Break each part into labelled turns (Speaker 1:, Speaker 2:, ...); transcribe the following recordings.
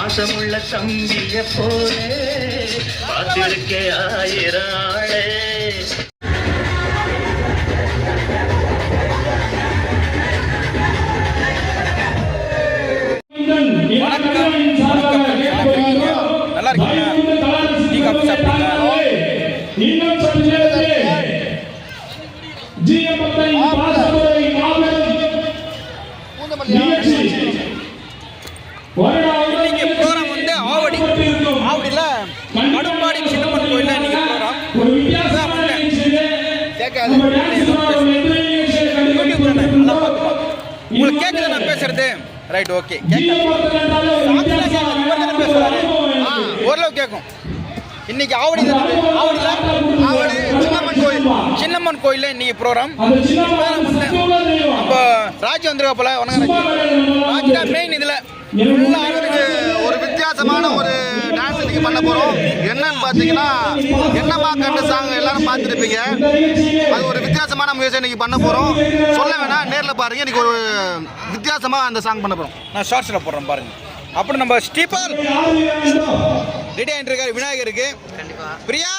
Speaker 1: பாசமுள்ள தம்பிய போலே பார்த்திருக்கே ஆயிரம் ஆளே.
Speaker 2: உங்களுக்கு கேட்குது நான் பேசுறது. ரைட் ஓகே தானே ஆ ஓரளவு கேட்கும் இன்னைக்கு ஆவடி ஆவடியில் ஆவடி சின்னம்மன் கோயில். சின்னம்மன் கோயிலில் இன்னைக்கு ப்ரோக்ராம்
Speaker 3: அந்த
Speaker 2: நம்ம ராஜ் வந்துருக்காப்புல வணக்கம் ராஜ் ராஜா தான் மெயின் இதில். ஃபுல்லாக
Speaker 4: வித்தியாசமான ஒரு டான்ஸ் இன்னைக்கு பண்ண போறோம். என்னன்னு பாத்தீங்கன்னா என்னம்மா கண்டு சாங் எல்லாரும் பார்த்துருப்பீங்க. அது ஒரு வித்தியாசமான முயற்சி இன்னைக்கு பண்ண போறோம். சொல்ல வேணாம் நேர்ல பாருங்க. இன்னைக்கு ஒரு வித்தியாசமா அந்த சாங் பண்ண போறோம்.
Speaker 2: நான் ஷார்ட்ஸில் போடுறேன் பாருங்க. அப்புறம் நம்ம ஸ்டீபர் ரெடி ஆகிட்டு இருக்காரு விநாயகருக்கு. பிரியா?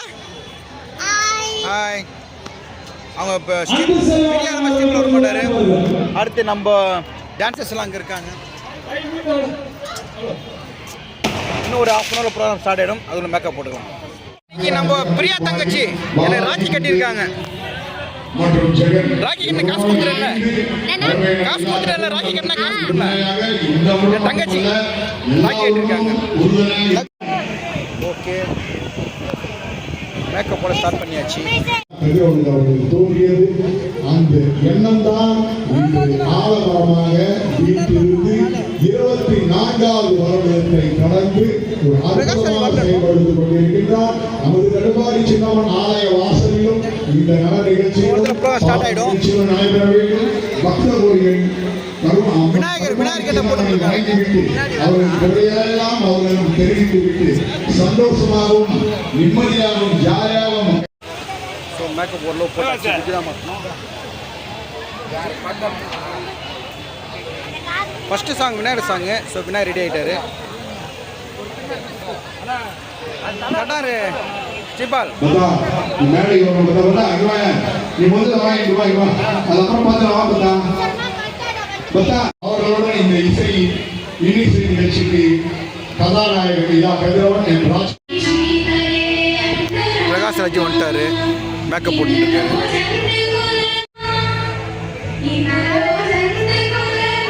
Speaker 2: ஹாய் அவங்க இப்போ பிரியா நம்ம ஸ்டீப்பில் வர மாட்டாரு. அடுத்து நம்ம டான்சர்ஸ் எல்லாம் அங்கே இருக்காங்க. இன்னும் ஒரு half an hour programme start ஆகிடும் அதில் மேக்கப் போட்டுக்கலாம். இன்னைக்கு நம்ம பிரியா தங்கச்சி என்ன ராக்கி கட்டியிருக்காங்க. ராக்கி கட்டின காசு கொடுத்துருல காசு கொடுத்துருல ராக்கி கட்டின காசு கொடுக்கல என் தங்கச்சி ராக்கி கட்டியிருக்காங்க. ஓகே. மேக்கப் போட ஸ்டார்ட் பண்ணியாச்சு.
Speaker 5: பெரியவர்கள் தோன்றியது. அந்த எண்ணம் தான் செயல்படுத்திக் கொண்டிருக்கின்றார் நமது கடுபாடி சின்னவன் ஆலய வாசலிலும் இந்த நல. நிகழ்ச்சிகளும் நடைபெற வேண்டும் பக்த கோரிகள் அவர்களும் தெரிவித்துவிட்டு சந்தோஷமாகவும் நிம்மதியாகவும் ஜாலியாகவும்
Speaker 2: மேக்கப் ஓரளவு போட்டாச்சு இதுதான் மட்டும் first song Vinayagar song so Vinayagar ready ஆகிட்டாரு கட்டாரு ஸ்ரீபால்.
Speaker 5: பத்தா நீ முதல்ல வாங்க இங்க வா இங்க வா. அதுக்கப்புறம் பார்த்து வா பத்தா. பத்தா அவர்களோட இந்த இசை இன்னிசை நிகழ்ச்சிக்கு கதாநாயகன் இதா கதிரவன் என் ராஜ்
Speaker 2: பிரகாஷ் ராஜ் வந்துட்டாரு. மேக்கப்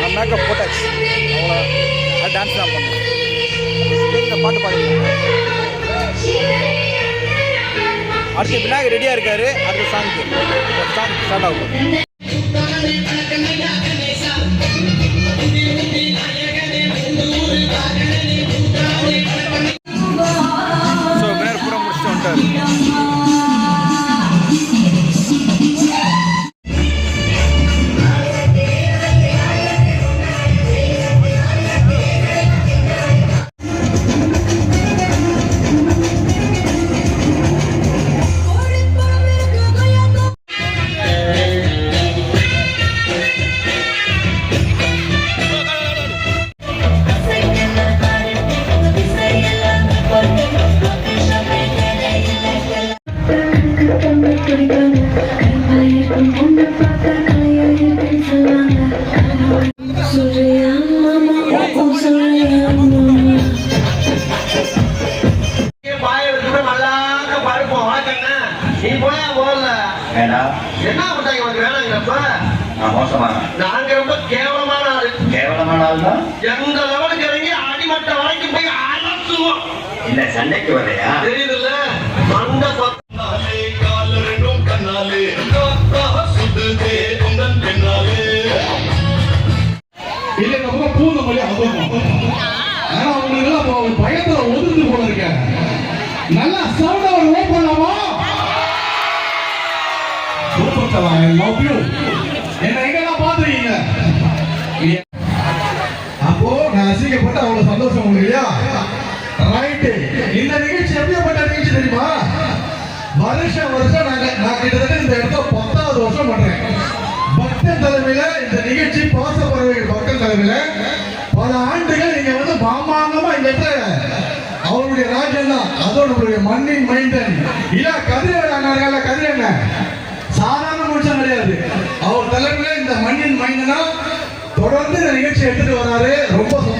Speaker 2: நான் மேக்கப் போட்டாச்சு. அவ்வளோ டான்ஸ் தான் ஸ்டேஜில் பாட்டு பாடுவீங்க. அடுத்து விநாயகர் ரெடியாக இருக்காரு. அடுத்த சாங்க்கு சாங் ஸ்டார்ட் ஆகும். ஸோ விநாயகர் பூரா முடிச்சுட்டு வந்துட்டார்.
Speaker 4: என்ன பண்ணாங்க உனக்கு வேணாங்கிறப்ப
Speaker 6: நான் மோசமான.
Speaker 4: நாங்க ரொம்ப கேவலமான ஆளு.
Speaker 6: கேவலமான ஆள் தான்
Speaker 4: எந்த லெவலுக்கு இறங்கி அடிமட்ட வரைக்கும் போய் அலசுவோம்.
Speaker 6: இல்ல சண்டைக்கு வரையா
Speaker 4: தெரியுதுல்ல? சொத்தாலே கால் ரெண்டும் கண்ணாலே சுத்துதே உங்கள் பின்னாலே
Speaker 5: இதுக்கப்புறம் பூந்த மொழி அனுபவம்
Speaker 7: ஆனா உங்களுக்கு எல்லாம் பயத்துல போல நல்லா சவுண்டா ஒரு ஓப் பண்ணலாமா சூப்பர் தலா ஐ லவ் யூ சந்தோஷம் இல்லையா? ரைட்டு இந்த நிகழ்ச்சி எப்படிப்பட்ட நிகழ்ச்சி தெரியுமா? வருஷம் வருஷம் நாங்க நான் கிட்டத்தட்ட இந்த இடத்த பத்தாவது வருஷம் பண்றேன். பக்தன் தலைமையில இந்த நிகழ்ச்சி பாச பறவைகள் பக்தன் தலைமையில பல ஆண்டுகள் நீங்க வந்து மாமாங்கமா இந்த இடத்துல அவருடைய ராஜ்யம் தான். அதோட நம்மளுடைய மண்ணின் மைந்தன். இல்ல கதிரவன் அண்ணா கதிரண்ண சாதாரண மனுஷன் கிடையாது. அவர் தலைமையில இந்த மண்ணின் மைந்தனா தொடர்ந்து இந்த நிகழ்ச்சி எடுத்துட்டு வராரு. ரொம்ப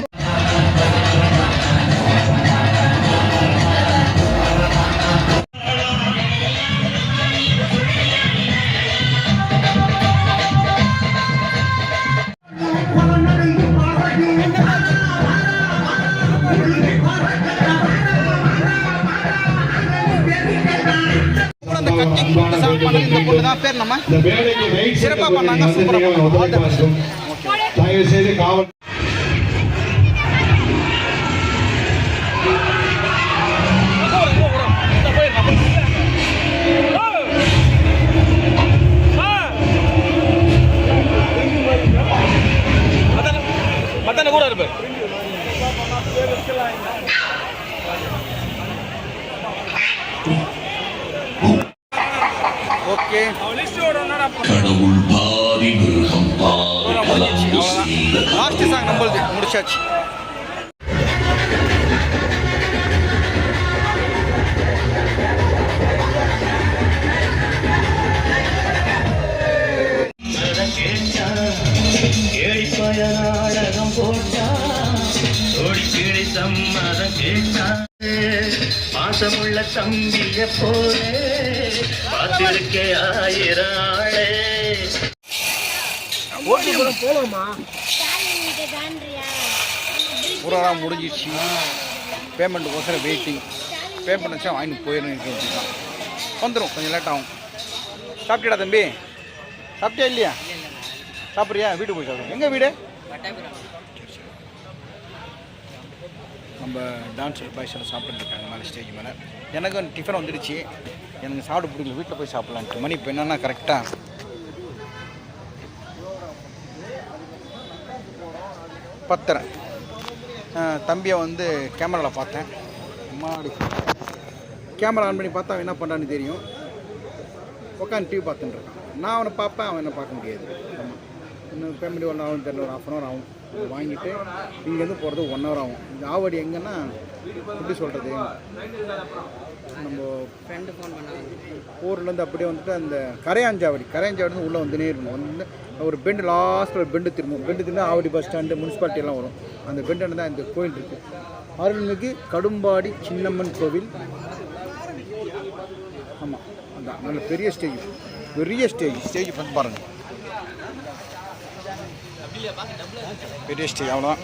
Speaker 2: பண்ணது இந்த பொண்ணு தான் பேர் நம்ம
Speaker 7: இந்த மேடைக்கு ரைட்
Speaker 2: சிறப்பா
Speaker 7: சைடுல
Speaker 2: பண்ணாங்க,
Speaker 7: போய்
Speaker 2: சூப்பரா
Speaker 7: நிறுத்துறீங்க,
Speaker 2: பண்ணாங்க.
Speaker 7: உதவி பார்க்கும். தயவு செய்து காவல்
Speaker 2: முடிச்சாச்சு
Speaker 1: நாடகம் போட்டா ஓடி கிளி சம்மதம் கேட்டா பாசமுள்ள தம்பிய போலே பார்த்திருக்கே ஆயிராளே
Speaker 2: பூரா முடிஞ்சிச்சு. முடிஞ்சிடுச்சு பேமெண்ட்டுக்கோசரம் வெயிட்டிங் பேமெண்ட் வச்சா வாங்கிட்டு போயிடணும் வந்துடும் கொஞ்சம் லேட் ஆகும். சாப்பிட்டியா தம்பி? சாப்பிட்டியா இல்லையா? சாப்பிட்றியா? வீட்டுக்கு போய் சாப்பிடு. எங்கே வீடு? நம்ம டான்ஸ் பாய்ஸில் சாப்பிட்டுருக்காங்க மேலே ஸ்டேஜ் மேலே. எனக்கும் டிஃபன் வந்துடுச்சு எனக்கு சாப்பிட பிடிக்கல. வீட்டில் போய் சாப்பிட்லான்ட்டு. மணி இப்போ என்னென்னா கரெக்டாக பத்தரை. தம்பியை வந்து கேமராவில் பார்த்தேன். மாடி. கேமரா ஆன் பண்ணி பார்த்தா அவன் என்ன பண்ணுறான்னு தெரியும். உட்காந்து டிவி பார்த்துட்டுருக்கான் நான் அவனை பார்ப்பேன் அவன் என்ன பார்க்க முடியாது. ஆமாம் இன்னும் பேமெண்ட் ஒன் ஆகும் தெரியல ஒரு ஆஃப் அன் ஹவர் ஆகும். வாங்கிட்டு இங்கேருந்து போகிறது ஒன் ஹவர் ஆகும். இந்த ஆவடி எங்கன்னா எப்படி சொல்கிறது நம்ம ஃப்ரெண்டு ஃபோன் பண்ணாங்க. ஊர்லேருந்து அப்படியே வந்துட்டு அந்த கரையாஞ்சாவடி கரையாஞ்சாவடி உள்ளே வந்துனே இருக்கணும் வந்து ஒரு பெண்டு லாஸ்ட்டில் ஒரு பெண்டு திரும்பும். பெண்டு திரும்ப ஆவடி பஸ் ஸ்டாண்டு முனிசிபாலிட்டி எல்லாம் வரும். அந்த பெண்டு தான் இந்த கோயில் இருக்குது அருள்மிகு கடும்பாடி சின்னம்மன் கோவில். ஆமாம் அதான். நல்ல பெரிய ஸ்டேஜ் பெரிய ஸ்டேஜ் ஸ்டேஜ் பார்த்து பாருங்கள் பெரிய ஸ்டேஜ் அவ்வளோதான்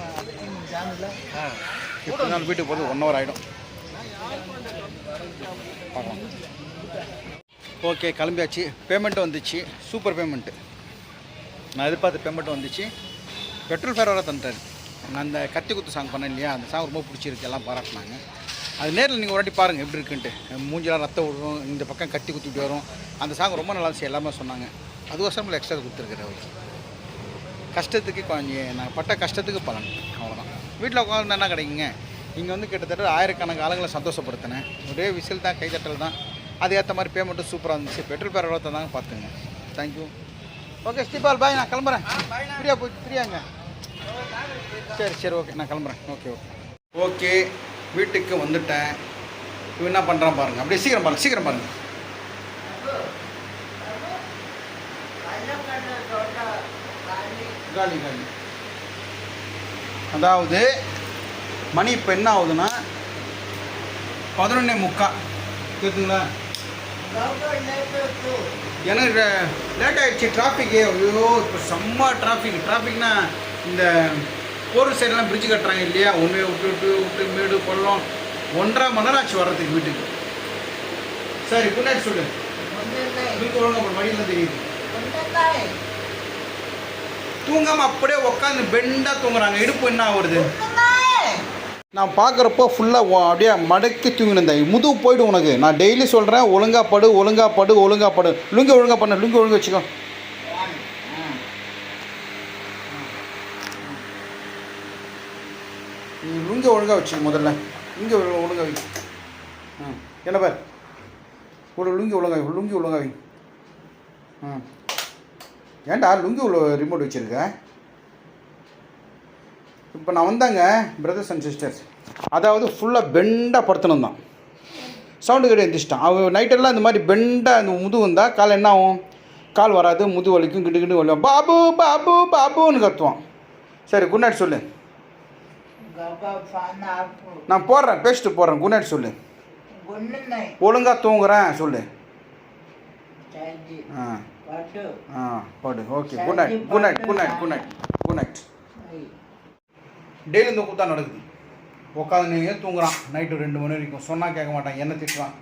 Speaker 2: இப்போ நாள் வீட்டுக்கு போகிறது ஒன் ஹவர் ஆகிடும் பார்க்கலாம் ஓகே கிளம்பியாச்சு. பேமெண்ட் வந்துச்சு. சூப்பர் பேமெண்ட்டு நான் எதிர்பார்த்த பேமெண்ட் வந்துச்சு. பெட்ரோல் ஃபேர் வர தந்துட்டார். நான் அந்த கத்தி குத்து சாங் பண்ணேன் இல்லையா? அந்த சாங் ரொம்ப பிடிச்சிருக்கு. எல்லாம் பாராட்டினாங்க. அது நேரில் நீங்கள் ஒரு வாட்டி பாருங்கள் எப்படி இருக்குன்ட்டு. மூஞ்சிலாம் ரத்தம் விடுறோம் இந்த பக்கம் கத்தி குத்திட்டு வரும். அந்த சாங் ரொம்ப நல்லா இருந்துச்சு. எல்லாமே சொன்னாங்க. அதுக்கோசரம் எக்ஸ்ட்ரா கொடுத்துருக்குறேன் அவர். கஷ்டத்துக்கு கொஞ்சம் நான் பட்ட கஷ்டத்துக்கு பலன். அவ்வளோதான் வீட்டில் உட்காந்து என்ன கிடைக்குங்க? இங்கே வந்து கிட்டத்தட்ட ஆயிரக்கணக்கான ஆளுங்களை சந்தோஷப்படுத்தினேன். ஒரே விசில் தான் கைத்தட்டல் தான். அது ஏற்ற மாதிரி பேமெண்ட்டும் சூப்பராக இருந்துச்சு. பெட்ரோல் பேர் எவ்வளோ தாங்க பார்த்துங்க. தேங்க்யூ ஓகே ஸ்டீபால் பாய் நான் கிளம்புறேன். ஃப்ரீயா போய் ஃப்ரீயாங்க சரி சரி ஓகே நான் கிளம்புறேன். ஓகே ஓகே ஓகே வீட்டுக்கு வந்துட்டேன். இவன் என்ன பண்ணுறான் பாருங்க. அப்படியே சீக்கிரம் பாருங்க சீக்கிரம் பாருங்க. காலி காலி. அதாவது மணி இப்போ என்ன ஆகுதுன்னா பதினொன்னே முக்கா. கேட்டுங்களா எனக்கு லேட் ஆகிடுச்சு டிராஃபிக்கு ஐயோ இப்போ செம்ம டிராஃபிக் டிராஃபிக்னா இந்த போர் சைடெல்லாம் பிரிட்ஜ் கட்டுறாங்க இல்லையா? ஒன்று விட்டு விட்டு விட்டு மேடு பள்ளம் ஒன்றரை மணி நேரம் ஆச்சு வர்றதுக்கு வீட்டுக்கு. சரி குட் சொல்லு. வீட்டு வரணும் வழியில் தெரியுது. தூங்காமல் அப்படியே உட்காந்து பெண்டாக தூங்குறாங்க. இடுப்பு என்ன ஆகுறது? நான் பார்க்குறப்போ ஃபுல்லாக அப்படியே மடக்கி தூங்கினேன் முதுகு போய்டும் உனக்கு. நான் டெய்லி சொல்கிறேன் ஒழுங்கா படு ஒழுங்கா படு ஒழுங்கா படு. லுங்கி ஒழுங்கா பண்ண லுங்கி ஒழுங்கு வச்சுக்கோ. நீ லுங்கி ஒழுங்காக வச்சுக்க முதல்ல. லுங்கி ஒழுங்காக வைங்க ம் என்ன பார்? ஒரு லுங்கி ஒழுங்கா லுங்கி ஒழுங்காக வைங்க ம். ஏன்டா லுங்கி உள்ள ரிமோட் வச்சுருக்கேன் இப்போ நான் வந்தாங்க பிரதர்ஸ் அண்ட் சிஸ்டர்ஸ் அதாவது ஃபுல்லாக பெண்டாக படுத்தணும் தான். சவுண்டு கிடையாது எந்திரிச்சிட்டான். அவன் நைட்டெல்லாம் இந்த மாதிரி பெண்டாக அந்த முது வந்தால் கால் என்ன ஆகும்? கால் வராது முது வலிக்கும் கிண்டு கிண்டு வலிக்கும். பாபு பாபு பாபுன்னு கத்துவான். சரி குட் நைட் சொல்லு. நான் போடுறேன் பேசிட்டு போடுறேன். குட் நைட் சொல்லு. ஒழுங்காக தூங்குறேன் சொல்லு. ஆ. ஆ படு. Okay good night good night good night good night good night daily இந்த கூத்தா நடக்குது. உட்காந்து தூங்குறான்? நைட்டு ரெண்டு மணி வரைக்கும். சொன்னால் கேட்க மாட்டான். என்ன திட்டுறான்?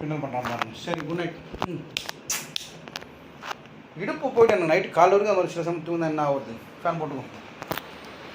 Speaker 2: என்ன பண்ணுறான் பாருங்க. சரி குட் நைட் ம். இடுப்பு போயிட்டு எனக்கு நைட்டு கால் வரைக்கும் அந்த சில சமயம் தூங்கினா என்ன ஆகுது? ஃபேன் போட்டுக்கோ.